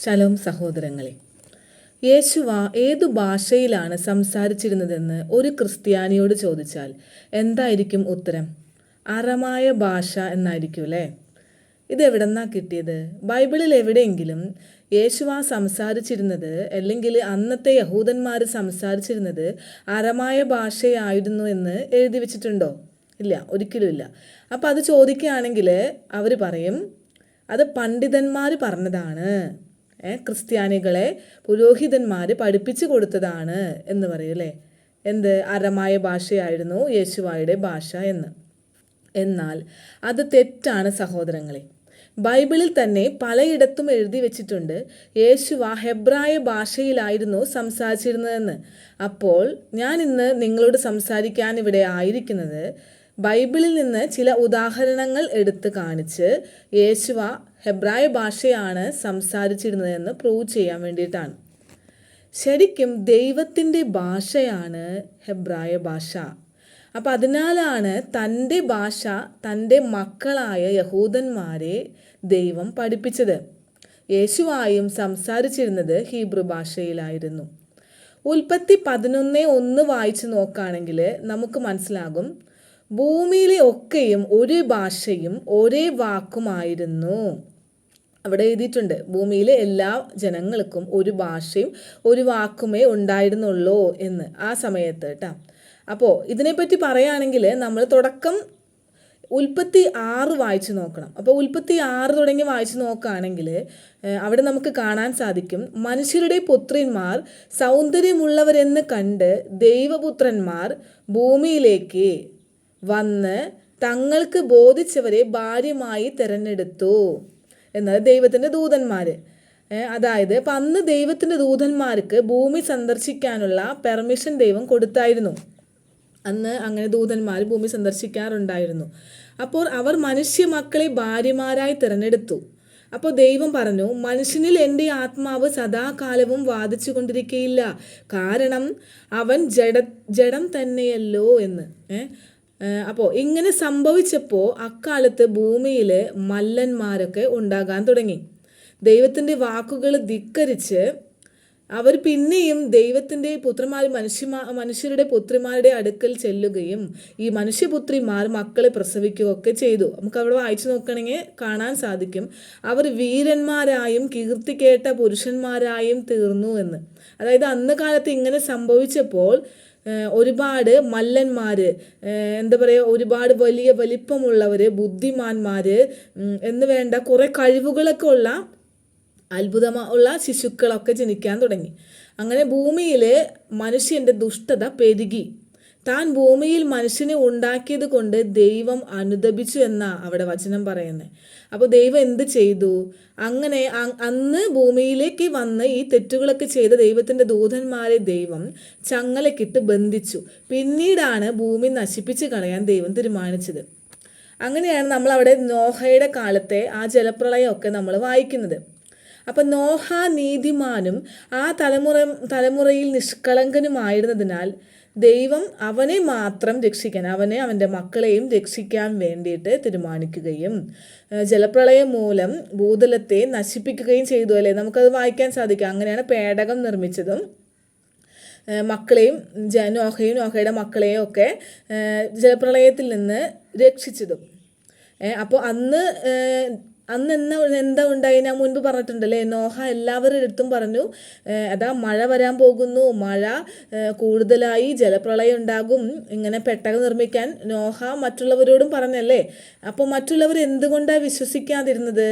Shalom സഹോദരങ്ങളെ യേശുവ ഏതു ഭാഷയിലാണ് സംസാരിച്ചിരുന്നതെന്ന് ഒരു ക്രിസ്ത്യാനിയോട് ചോദിച്ചാൽ എന്തായിരിക്കും ഉത്തരം? അറമായ ഭാഷ എന്നായിരിക്കും അല്ലേ? ഇതെവിടെന്നാ കിട്ടിയത്? ബൈബിളിൽ എവിടെയെങ്കിലും യേശുവ സംസാരിച്ചിരുന്നത് അല്ലെങ്കിൽ അന്നത്തെ യഹൂദന്മാർ സംസാരിച്ചിരുന്നത് അറമായ ഭാഷയായിരുന്നു എന്ന് എഴുതി വെച്ചിട്ടുണ്ടോ? ഇല്ല ഒരിക്കലും ഇല്ല. അപ്പം അത് ചോദിക്കുകയാണെങ്കിൽ അവർ പറയും അത് പണ്ഡിതന്മാർ പറഞ്ഞതാണ്. ക്രിസ്ത്യാനികളെ പുരോഹിതന്മാർ പഠിപ്പിച്ചു കൊടുത്തതാണ് എന്ന് പറയും അല്ലേ? എന്ത്? അരമായ ഭാഷയായിരുന്നു യേശുവായുടെ ഭാഷ എന്ന്. എന്നാൽ അത് തെറ്റാണ് സഹോദരങ്ങളെ. ബൈബിളിൽ തന്നെ പലയിടത്തും എഴുതി വെച്ചിട്ടുണ്ട് യേശുവ ഹെബ്രായ ഭാഷയിലായിരുന്നു സംസാരിച്ചിരുന്നതെന്ന്. അപ്പോൾ ഞാൻ ഇന്ന് നിങ്ങളോട് സംസാരിക്കാൻ ഇവിടെ ആയിരിക്കുന്നത് ബൈബിളിൽ നിന്ന് ചില ഉദാഹരണങ്ങൾ എടുത്ത് കാണിച്ച് യേശുവ ഹെബ്രായ ഭാഷയാണ് സംസാരിച്ചിരുന്നതെന്ന് പ്രൂവ് ചെയ്യാൻ വേണ്ടിയിട്ടാണ്. ശരിക്കും ദൈവത്തിന്റെ ഭാഷയാണ് ഹെബ്രായ ഭാഷ. അപ്പം അതിനാലാണ് തന്റെ ഭാഷ തന്റെ മക്കളായ യഹൂദന്മാരെ ദൈവം പഠിപ്പിച്ചത്. യേശുവായും സംസാരിച്ചിരുന്നത് ഹീബ്രു ഭാഷയിലായിരുന്നു. ഉൽപ്പത്തി പതിനൊന്ന് ഒന്ന് വായിച്ചു നോക്കുകയാണെങ്കിൽ നമുക്ക് മനസ്സിലാകും ഭൂമിയിലെ ഒക്കെയും ഒരു ഭാഷയും ഒരേ വാക്കുമായിരുന്നു. അവിടെ എഴുതിയിട്ടുണ്ട് ഭൂമിയിലെ എല്ലാ ജനങ്ങൾക്കും ഒരു ഭാഷയും ഒരു വാക്കുമേ ഉണ്ടായിരുന്നുള്ളൂ എന്ന് ആ സമയത്ത് കേട്ടോ അപ്പോൾ ഇതിനെപ്പറ്റി പറയുകയാണെങ്കിൽ നമ്മൾ തുടക്കം ഉൽപ്പത്തി ആറ് വായിച്ചു നോക്കണം. അപ്പോൾ ഉൽപ്പത്തി ആറ് തുടങ്ങി വായിച്ചു നോക്കുകയാണെങ്കിൽ അവിടെ നമുക്ക് കാണാൻ സാധിക്കും മനുഷ്യരുടെ പുത്രിന്മാർ സൗന്ദര്യമുള്ളവരെന്ന് കണ്ട് ദൈവപുത്രന്മാർ ഭൂമിയിലേക്ക് വന്ന് തങ്ങൾക്ക് ബോധിച്ചവരെ ഭാര്യമായി തിരഞ്ഞെടുത്തു. എന്നത് ദൈവത്തിന്റെ ദൂതന്മാർ അതായത് അപ്പം അന്ന് ദൈവത്തിന്റെ ദൂതന്മാർക്ക് ഭൂമി സന്ദർശിക്കാനുള്ള പെർമിഷൻ ദൈവം കൊടുത്തായിരുന്നു. അന്ന് അങ്ങനെ ദൂതന്മാർ ഭൂമി സന്ദർശിക്കാറുണ്ടായിരുന്നു. അപ്പോൾ അവർ മനുഷ്യ മക്കളെ ഭാര്യമാരായി തിരഞ്ഞെടുത്തു. അപ്പോൾ ദൈവം പറഞ്ഞു മനുഷ്യനിൽ എന്റെ ആത്മാവ് സദാകാലവും വാദിച്ചു കൊണ്ടിരിക്കുകയില്ല കാരണം അവൻ ജഡ ജഡം തന്നെയല്ലോ എന്ന്. അപ്പോൾ ഇങ്ങനെ സംഭവിച്ചപ്പോൾ അക്കാലത്ത് ഭൂമിയിൽ മല്ലന്മാരൊക്കെ ഉണ്ടാകാൻ തുടങ്ങി. ദൈവത്തിന്റെ വാക്കുകൾ ധിക്കരിച്ച് അവർ പിന്നെയും ദൈവത്തിന്റെ പുത്രന്മാർ മനുഷ്യമാ മനുഷ്യരുടെ പുത്രിമാരുടെ അടുക്കൽ ചെല്ലുകയും ഈ മനുഷ്യപുത്രിമാർ മക്കളെ പ്രസവിക്കുകയൊക്കെ ചെയ്തു. നമുക്ക് അവിടെ വായിച്ചു നോക്കണമെങ്കിൽ കാണാൻ സാധിക്കും. അവർ വീരന്മാരായും കീർത്തി കേട്ട പുരുഷന്മാരായും തീർന്നു എന്ന്. അതായത് അന്ന് കാലത്ത് ഇങ്ങനെ സംഭവിച്ചപ്പോൾ ഒരുപാട് മല്ലന്മാർ എന്താ പറയുക ഒരുപാട് വലിയ വലിപ്പമുള്ളവർ ബുദ്ധിമാന്മാർ എന്ന് വേണ്ട കുറേ കഴിവുകളൊക്കെ ഉള്ള അത്ഭുതമുള്ള ശിശുക്കളൊക്കെ ജനിക്കാൻ തുടങ്ങി. അങ്ങനെ ഭൂമിയിൽ മനുഷ്യന്റെ ദുഷ്ടത പെരുകി. താൻ ഭൂമിയിൽ മനുഷ്യനെ ഉണ്ടാക്കിയത് കൊണ്ട് ദൈവം അനുദപിച്ചു എന്നാ അവിടെ വചനം പറയുന്നത് അപ്പോൾ ദൈവം എന്ത് ചെയ്തു? അങ്ങനെ അന്ന് ഭൂമിയിലേക്ക് വന്ന് ഈ തെറ്റുകളൊക്കെ ചെയ്ത ദൈവത്തിന്റെ ദൂതന്മാരെ ദൈവം ചങ്ങലക്കിട്ട് ബന്ധിച്ചു. പിന്നീടാണ് ഭൂമി നശിപ്പിച്ച് കളയാൻ ദൈവം തീരുമാനിച്ചത്. അങ്ങനെയാണ് നമ്മൾ അവിടെ നോഹയുടെ കാലത്തെ ആ ജലപ്രളയമൊക്കെ നമ്മൾ വായിക്കുന്നത്. അപ്പം നോഹ നീതിമാനും ആ തലമുറ തലമുറയിൽ നിഷ്കളങ്കനുമായിരുന്നതിനാൽ ദൈവം അവനെ മാത്രം രക്ഷിക്കാൻ അവനെ അവന്റെ മക്കളെയും രക്ഷിക്കാൻ വേണ്ടിയിട്ട് തീരുമാനിക്കുകയും ജലപ്രളയം മൂലം ഭൂതലത്തെ നശിപ്പിക്കുകയും ചെയ്തു അല്ലേ? നമുക്കത് വായിക്കാൻ സാധിക്കും. അങ്ങനെയാണ് പേടകം നിർമ്മിച്ചതും മക്കളെയും നോഹയും നോഹയുടെ മക്കളെയും ഒക്കെ ജലപ്രളയത്തിൽ നിന്ന് രക്ഷിച്ചതും. അപ്പോൾ അന്ന് അന്ന് എന്നാ എന്താ ഉണ്ടായി ഞാൻ മുൻപ് പറഞ്ഞിട്ടുണ്ടല്ലേ നോഹ എല്ലാവരുടെ അടുത്തും പറഞ്ഞു അതാ മഴ വരാൻ പോകുന്നു മഴ കൂടുതലായി ജലപ്രളയം ഉണ്ടാകും ഇങ്ങനെ പെട്ടകം നിർമ്മിക്കാൻ നോഹ മറ്റുള്ളവരോടും പറഞ്ഞല്ലേ? അപ്പോൾ മറ്റുള്ളവർ എന്തുകൊണ്ടാണ് വിശ്വസിക്കാതിരുന്നത്?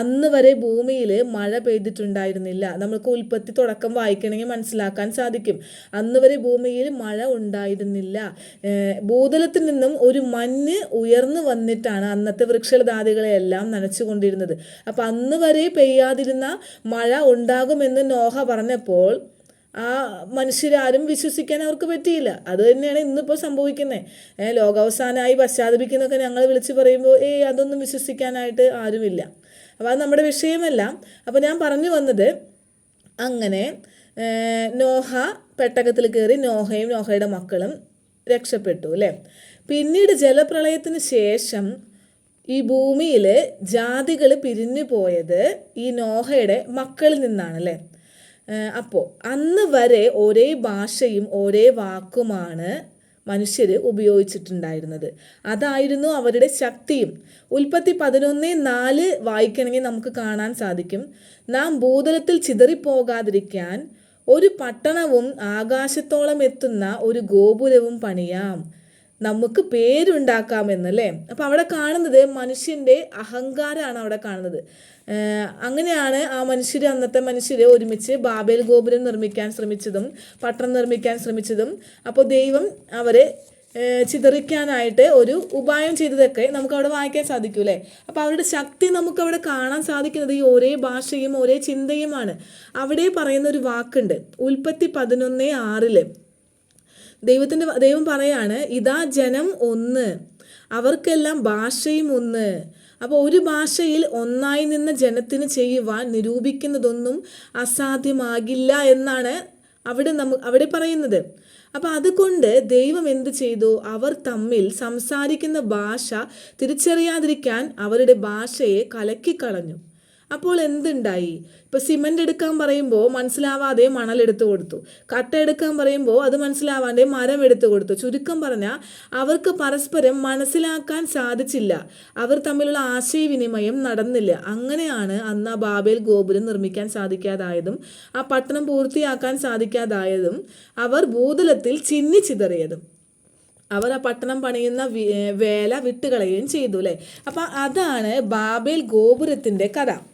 അന്ന് വരെ ഭൂമിയിൽ മഴ പെയ്തിട്ടുണ്ടായിരുന്നില്ല. നമുക്ക് ഉൽപ്പത്തി തുടക്കം വായിക്കണമെങ്കിൽ മനസ്സിലാക്കാൻ സാധിക്കും. അന്ന് വരെ ഭൂമിയിൽ മഴ ഉണ്ടായിരുന്നില്ല. ഭൂതലത്തിൽ നിന്നും ഒരു മഞ്ഞ് ഉയർന്നു വന്നിട്ടാണ് അന്നത്തെ വൃക്ഷലതാദികളെല്ലാം നനച്ചുകൊണ്ട് കൊണ്ടിരുന്നത്. അപ്പം അന്ന് വരെ പെയ്യാതിരുന്ന മഴ ഉണ്ടാകുമെന്ന് നോഹ പറഞ്ഞപ്പോൾ ആ മനുഷ്യരാരും വിശ്വസിക്കാൻ അവർക്ക് പറ്റിയില്ല. അത് തന്നെയാണ് ഇന്നിപ്പോൾ സംഭവിക്കുന്നത് ലോകാവസാനമായി പശ്ചാത്തപിക്കുന്നൊക്കെ ഞങ്ങൾ വിളിച്ച് പറയുമ്പോൾ ഏയ് അതൊന്നും വിശ്വസിക്കാനായിട്ട് ആരുമില്ല. അപ്പോൾ അത് നമ്മുടെ വിഷയമല്ല. അപ്പോൾ ഞാൻ പറഞ്ഞു വന്നത് അങ്ങനെ നോഹ പെട്ടകത്തിൽ കയറി നോഹയും നോഹയുടെ മക്കളും രക്ഷപ്പെട്ടു അല്ലേ? പിന്നീട് ജലപ്രളയത്തിന് ശേഷം ഈ ഭൂമിയിൽ ജാതികൾ പിരിഞ്ഞു പോയത് ഈ നോഹയുടെ മക്കളിൽ നിന്നാണ് അല്ലേ അപ്പോൾ അന്ന് വരെ ഒരേ ഭാഷയും ഒരേ വാക്കുമാണ് മനുഷ്യർ ഉപയോഗിച്ചിട്ടുണ്ടായിരുന്നത്. അതായിരുന്നു അവരുടെ ശക്തിയും. ഉൽപ്പത്തി പതിനൊന്ന് നാല് വായിക്കണമെങ്കിൽ നമുക്ക് കാണാൻ സാധിക്കും. നാം ഭൂതലത്തിൽ ചിതറിപ്പോകാതിരിക്കാൻ ഒരു പട്ടണവും ആകാശത്തോളം എത്തുന്ന ഒരു ഗോപുരവും പണിയാം. നമുക്ക് പേരുണ്ടാക്കാമെന്നല്ലേ? അപ്പം അവിടെ കാണുന്നത് മനുഷ്യന്റെ അഹങ്കാരമാണ് അവിടെ കാണുന്നത്. അങ്ങനെയാണ് ആ മനുഷ്യർ അന്നത്തെ മനുഷ്യർ ഒരുമിച്ച് ബാബേൽ ഗോപുരം നിർമ്മിക്കാൻ ശ്രമിച്ചതും പട്ടണം നിർമ്മിക്കാൻ ശ്രമിച്ചതും. അപ്പോൾ ദൈവം അവരെ ചിതറിക്കാനായിട്ട് ഒരു ഉപായം ചെയ്തതൊക്കെ നമുക്ക് അവിടെ വായിക്കാൻ സാധിക്കും അല്ലേ? അപ്പോൾ അവരുടെ ശക്തി നമുക്ക് അവിടെ കാണാൻ സാധിക്കുന്നത് ഈ ഒരേ ഭാഷയും ഒരേ ചിന്തയുമാണ്. അവിടെ പറയുന്ന ഒരു വാക്കുണ്ട് ഉൽപ്പത്തി പതിനൊന്ന് ആറിൽ. ദൈവത്തിന്റെ ദൈവം പറയാണ് ഇതാ ജനം ഒന്ന് അവർക്കെല്ലാം ഭാഷയും ഒന്ന്. അപ്പോൾ ഒരു ഭാഷയിൽ ഒന്നായി നിന്ന ജനത്തിന് ചെയ്യുവാൻ നിരൂപിക്കുന്നതൊന്നും അസാധ്യമാകില്ല എന്നാണ് അവിടെ നമ്മ അവിടെ പറയുന്നത്. അപ്പോൾ അതുകൊണ്ട് ദൈവം എന്ത് ചെയ്തു? അവർ തമ്മിൽ സംസാരിക്കുന്ന ഭാഷ തിരിച്ചറിയാതിരിക്കാൻ അവരുടെ ഭാഷയെ കലക്കിക്കളഞ്ഞു. അപ്പോൾ എന്തുണ്ടായി? ഇപ്പോൾ സിമന്റ് എടുക്കാൻ പറയുമ്പോൾ മനസ്സിലാവാതെ മണൽ എടുത്തു കൊടുത്തു. കട്ട എടുക്കാൻ പറയുമ്പോൾ അത് മനസ്സിലാവാതെ മരം എടുത്തു കൊടുത്തു. ചുരുക്കം പറഞ്ഞാൽ അവർക്ക് പരസ്പരം മനസ്സിലാക്കാൻ സാധിച്ചില്ല. അവർ തമ്മിലുള്ള ആശയവിനിമയം നടന്നില്ല. അങ്ങനെയാണ് അന്ന് ആ ബാബേൽ ഗോപുരം നിർമ്മിക്കാൻ സാധിക്കാതായതും ആ പട്ടണം പൂർത്തിയാക്കാൻ സാധിക്കാതായതും അവർ ഭൂതലത്തിൽ ചിന്നി ചിതറിയതും. അവർ ആ പട്ടണം പണിയുന്ന വേല വിട്ടുകളയുകയും ചെയ്തു അല്ലേ അപ്പം അതാണ് ബാബേൽ ഗോപുരത്തിന്റെ കഥ.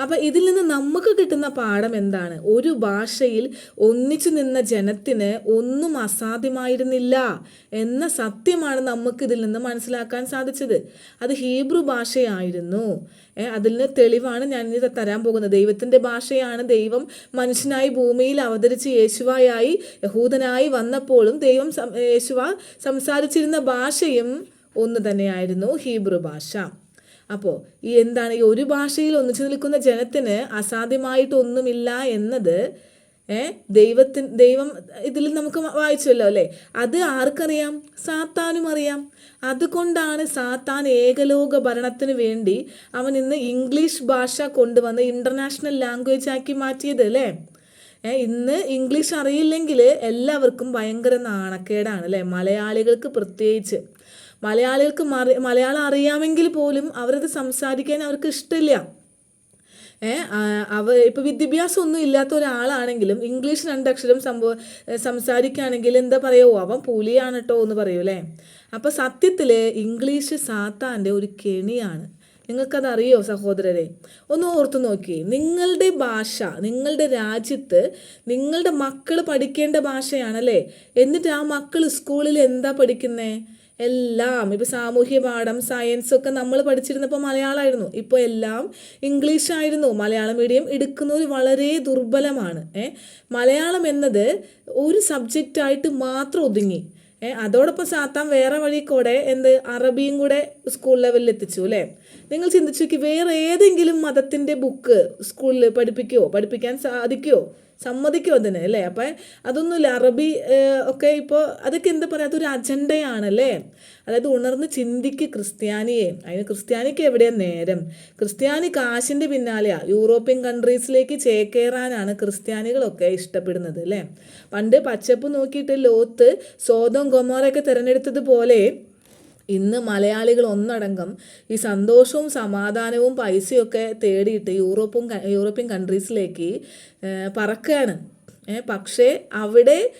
അപ്പോൾ ഇതിൽ നിന്ന് നമുക്ക് കിട്ടുന്ന പാഠം എന്താണ്? ഒരു ഭാഷയിൽ ഒന്നിച്ചു നിന്ന ജനത്തിന് ഒന്നും അസാധ്യമായിരുന്നില്ല എന്ന സത്യമാണ് നമുക്ക് ഇതിൽ നിന്ന് മനസ്സിലാക്കാൻ സാധിച്ചത്. അത് ഹീബ്രു ഭാഷയായിരുന്നു. അതിൽ നിന്ന് തെളിവാണ് ഞാൻ ഇത് തരാൻ പോകുന്നത്. ദൈവത്തിന്റെ ഭാഷയാണ് ദൈവം മനുഷ്യനായി ഭൂമിയിൽ അവതരിച്ച് യേശുവായി യഹൂദനായി വന്നപ്പോഴും ദൈവം യേശുവ സംസാരിച്ചിരുന്ന ഭാഷയും ഒന്ന് തന്നെയായിരുന്നു ഹീബ്രു ഭാഷ. അപ്പോൾ ഈ എന്താണ് ഈ ഒരു ഭാഷയിൽ ഒന്നിച്ചു നിൽക്കുന്ന ജനത്തിന് അസാധ്യമായിട്ടൊന്നുമില്ല എന്നത് ഏഹ് ദൈവത്തിന് ദൈവം ഇതിൽ നമുക്ക് വായിച്ചല്ലോ അല്ലേ? അത് ആർക്കറിയാം? സാത്താനും അറിയാം. അതുകൊണ്ടാണ് സാത്താൻ ഏകലോക ഭരണത്തിന് വേണ്ടി അവൻ ഇന്ന് ഇംഗ്ലീഷ് ഭാഷ കൊണ്ടുവന്ന് ഇന്റർനാഷണൽ ലാംഗ്വേജ് ആക്കി മാറ്റിയത് അല്ലേ? ഇന്ന് ഇംഗ്ലീഷ് അറിയില്ലെങ്കിൽ എല്ലാവർക്കും ഭയങ്കര നാണക്കേടാണ് അല്ലേ? മലയാളികൾക്ക് പ്രത്യേകിച്ച്. മലയാളികൾക്ക് മലയാളം അറിയാമെങ്കിൽ പോലും അവരത് സംസാരിക്കാൻ അവർക്ക് ഇഷ്ടമില്ല. അവ ഇപ്പോൾ വിദ്യാഭ്യാസം ഒന്നും ഇല്ലാത്ത ഒരാളാണെങ്കിലും ഇംഗ്ലീഷ് രണ്ടക്ഷരം സംഭവ സംസാരിക്കുകയാണെങ്കിൽ എന്താ പറയുമോ അവൻ പുലിയാണ് കേട്ടോ എന്ന് പറയൂലേ അപ്പോൾ സത്യത്തിൽ ഇംഗ്ലീഷ് സാത്താന്റെ ഒരു കെണിയാണ്. നിങ്ങൾക്കതറിയോ സഹോദരരെ? ഒന്ന് ഓർത്തു നോക്കി. നിങ്ങളുടെ ഭാഷ നിങ്ങളുടെ രാജ്യത്ത് നിങ്ങളുടെ മക്കൾ പഠിക്കേണ്ട ഭാഷയാണല്ലേ? എന്നിട്ട് ആ മക്കൾ സ്കൂളിൽ എന്താ പഠിക്കുന്നത് എല്ലാം ഇപ്പോൾ സാമൂഹ്യ പാഠം സയൻസ് ഒക്കെ നമ്മൾ പഠിച്ചിരുന്നപ്പോൾ മലയാളമായിരുന്നു ഇപ്പോൾ എല്ലാം ഇംഗ്ലീഷായിരുന്നു മലയാളം മീഡിയം എടുക്കുന്നവർ വളരെ ദുർബലമാണ്. മലയാളം എന്നത് ഒരു സബ്ജക്റ്റായിട്ട് മാത്രം ഒതുങ്ങി. അതോടൊപ്പം സാത്താൻ വേറെ വഴി കൂടെ എന്ത് അറബിയും കൂടെ സ്കൂൾ ലെവലിൽ എത്തിച്ചു അല്ലേ? നിങ്ങൾ ചിന്തിച്ചു നോക്കി വേറെ ഏതെങ്കിലും മതത്തിന്റെ ബുക്ക് സ്കൂളിൽ പഠിപ്പിക്കുമോ പഠിപ്പിക്കാൻ സാധിക്കുമോ സമ്മതിക്കും അതിന് അല്ലേ? അപ്പം അതൊന്നുമില്ല. അറബി ഒക്കെ ഇപ്പോൾ അതൊക്കെ എന്താ പറയുക അതൊരു അജണ്ടയാണല്ലേ? അതായത് ഉണർന്ന് ചിന്തിക്ക് ക്രിസ്ത്യാനിയെ. അതിന് ക്രിസ്ത്യാനിക്ക് എവിടെയാണ് നേരം? ക്രിസ്ത്യാനി കാശിന്റെ പിന്നാലെയാണ് യൂറോപ്യൻ കൺട്രീസിലേക്ക് ചേക്കേറാനാണ് ക്രിസ്ത്യാനികളൊക്കെ ഇഷ്ടപ്പെടുന്നത് അല്ലേ? പണ്ട് പച്ചപ്പ് നോക്കിയിട്ട് ലോത്ത് സ്വതം ഗൊമോറൊക്കെ തിരഞ്ഞെടുത്തതുപോലെ ഇന്ന് മലയാളികൾ ഒന്നടങ്കം ഈ സന്തോഷവും സമാധാനവും പൈസയൊക്കെ തേടിയിട്ട് യൂറോപ്പും യൂറോപ്യൻ കൺട്രീസിലേക്ക് പറക്കുകയാണ് പക്ഷേ അവിടെ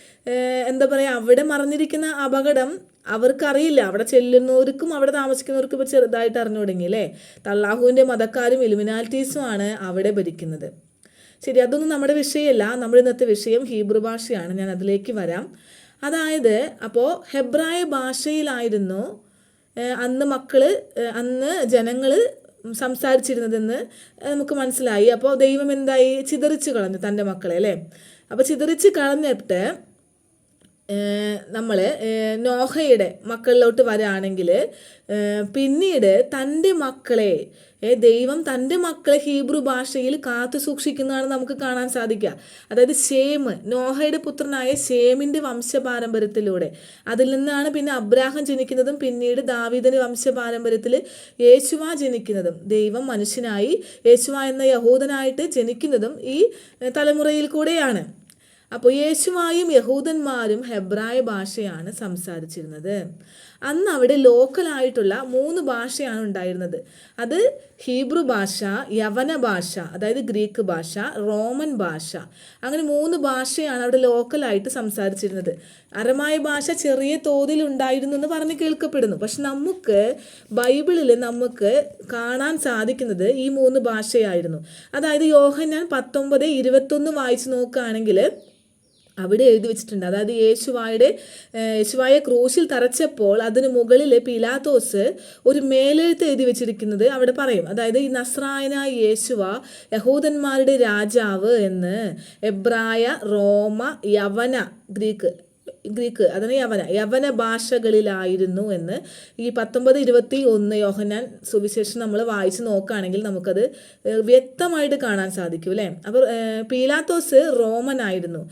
എന്താ പറയുക അവിടെ മറഞ്ഞിരിക്കുന്ന അപകടം അവർക്കറിയില്ല. അവിടെ ചെല്ലുന്നവർക്കും അവിടെ താമസിക്കുന്നവർക്കും ഇപ്പോൾ ചെറുതായിട്ട് അറിഞ്ഞു തുടങ്ങി അല്ലേ? തള്ളാഹുവിന്റെ മതക്കാരും ഇലുമിനാലിറ്റീസുമാണ് അവിടെ ഭരിക്കുന്നത്. ശരി അതൊന്നും നമ്മുടെ വിഷയമല്ല. നമ്മുടെ ഇന്നത്തെ വിഷയം ഹീബ്രു ഭാഷയാണ്. ഞാൻ അതിലേക്ക് വരാം. അതായത് അപ്പോൾ ഹെബ്രായ ഭാഷയിലായിരുന്നു അന്ന് മക്കൾ അന്ന് ജനങ്ങൾ സംസാരിച്ചിരുന്നതെന്ന് നമുക്ക് മനസ്സിലായി. അപ്പോൾ ദൈവം എന്തായി? ചിതറിച്ച് കളഞ്ഞു തന്റെ മക്കളെ അല്ലേ? അപ്പോൾ ചിതറിച്ച് കളഞ്ഞിട്ട് നമ്മൾ നോഹയുടെ മക്കളിലോട്ട് വരാണെങ്കിൽ പിന്നീട് തന്റെ മക്കളെ ദൈവം തന്റെ മക്കളെ ഹീബ്രു ഭാഷയിൽ കാത്തു സൂക്ഷിക്കുന്നതാണ് നമുക്ക് കാണാൻ സാധിക്കുക. അതായത് ഷേം നോഹയുടെ പുത്രനായ ഷേമിന്റെ വംശപാരമ്പര്യത്തിലൂടെ. അതിൽ നിന്നാണ് പിന്നെ അബ്രാഹം ജനിക്കുന്നതും പിന്നീട് ദാവീദിന്റെ വംശപാരമ്പര്യത്തിൽ യേശുവ ജനിക്കുന്നതും. ദൈവം മനുഷ്യനായി യേശുവ എന്ന യഹൂദനായിട്ട് ജനിക്കുന്നതും ഈ തലമുറയിൽ കൂടെയാണ്. അപ്പോൾ യേശുവായും യഹൂദന്മാരും ഹെബ്രായ ഭാഷയാണ് സംസാരിച്ചിരുന്നത്. അന്ന് അവിടെ ലോക്കലായിട്ടുള്ള മൂന്ന് ഭാഷയാണ് ഉണ്ടായിരുന്നത്. അത് ഹീബ്രു ഭാഷ യവന ഭാഷ അതായത് ഗ്രീക്ക് ഭാഷ റോമൻ ഭാഷ. അങ്ങനെ മൂന്ന് ഭാഷയാണ് അവിടെ ലോക്കലായിട്ട് സംസാരിച്ചിരുന്നത്. അരമായ ഭാഷ ചെറിയ തോതിൽ ഉണ്ടായിരുന്നു എന്ന് പറഞ്ഞ് കേൾക്കപ്പെടുന്നു. പക്ഷെ നമുക്ക് ബൈബിളിൽ നമുക്ക് കാണാൻ സാധിക്കുന്നത് ഈ മൂന്ന് ഭാഷയായിരുന്നു. അതായത് യോഹൻ ഞാൻ പത്തൊമ്പത് ഇരുപത്തൊന്ന് വായിച്ചു നോക്കുകയാണെങ്കിൽ അവിടെ എഴുതി വെച്ചിട്ടുണ്ട്. അതായത് യേശുവായുടെ യേശുവായ ക്രൂശിൽ തറച്ചപ്പോൾ അതിന് മുകളിൽ പിലാത്തോസ് ഒരു മേലെഴുത്ത് എഴുതി വെച്ചിരിക്കുന്നത് അവിടെ പറയും. അതായത് ഈ നസ്രായനായ യേശുവ യഹൂദന്മാരുടെ രാജാവ് എന്ന്. എബ്രായ റോമ യവന ഗ്രീക്ക് ഗ്രീക്ക് അതാണ് യവന യവന ഭാഷകളിലായിരുന്നു എന്ന് ഈ പത്തൊമ്പത് ഇരുപത്തി ഒന്ന് യോഹനാൻ സുവിശേഷം നമ്മൾ വായിച്ച് നോക്കുകയാണെങ്കിൽ നമുക്കത് വ്യക്തമായിട്ട് കാണാൻ സാധിക്കും അല്ലേ? അപ്പോൾ പീലാത്തോസ് റോമൻ ആയിരുന്നു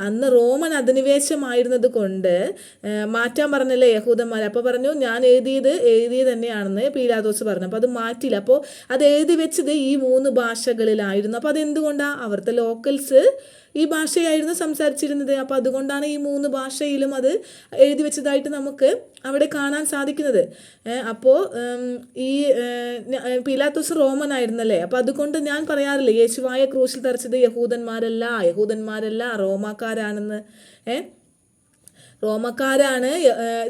അന്ന് റോമൻ അധിനിവേശമായിരുന്നത് കൊണ്ട് മാറ്റാൻ പറഞ്ഞല്ലേ യഹൂദന്മാർ? അപ്പോൾ പറഞ്ഞു ഞാൻ എഴുതിയത് എഴുതിയത് തന്നെയാണെന്ന് പീലാത്തോസ് പറഞ്ഞു. അപ്പോൾ അത് മാറ്റില്ല. അപ്പോൾ അത് എഴുതി വെച്ചത് ഈ മൂന്ന് ഭാഷകളിലായിരുന്നു. അപ്പോൾ അതെന്തുകൊണ്ടാണ് അവിടുത്തെ ലോക്കൽസ് ഈ ഭാഷയായിരുന്നു സംസാരിച്ചിരുന്നത്. അപ്പോൾ അതുകൊണ്ടാണ് ഈ മൂന്ന് ഭാഷയിലും അത് എഴുതി വെച്ചതായിട്ട് നമുക്ക് അവിടെ കാണാൻ സാധിക്കുന്നത്. അപ്പോൾ ഈ പിലാത്തോസ് റോമൻ ആയിരുന്നല്ലേ? അപ്പോൾ അതുകൊണ്ട് ഞാൻ പറയാറില്ല യേശുവായ ക്രൂശിൽ തറച്ചത് യഹൂദന്മാരല്ല യഹൂദന്മാരല്ല റോമാക്കാരാണെന്ന്. ഏ റോമക്കാരാണ്